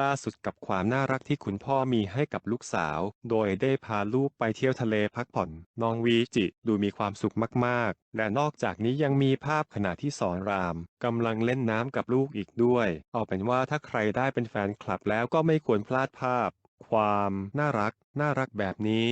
ล่าสุดกับความน่ารักที่คุณพ่อมีให้กับลูกสาว โดยได้พาลูกไปเที่ยวทะเลพักผ่อน น้องวีจิดูมีความสุขมากๆ และนอกจากนี้ยังมีภาพขณะที่สอนรามกำลังเล่นน้ำกับลูกอีกด้วย เอาเป็นว่าถ้าใครได้เป็นแฟนคลับแล้วก็ไม่ควรพลาดภาพ ความน่ารัก น่ารักแบบนี้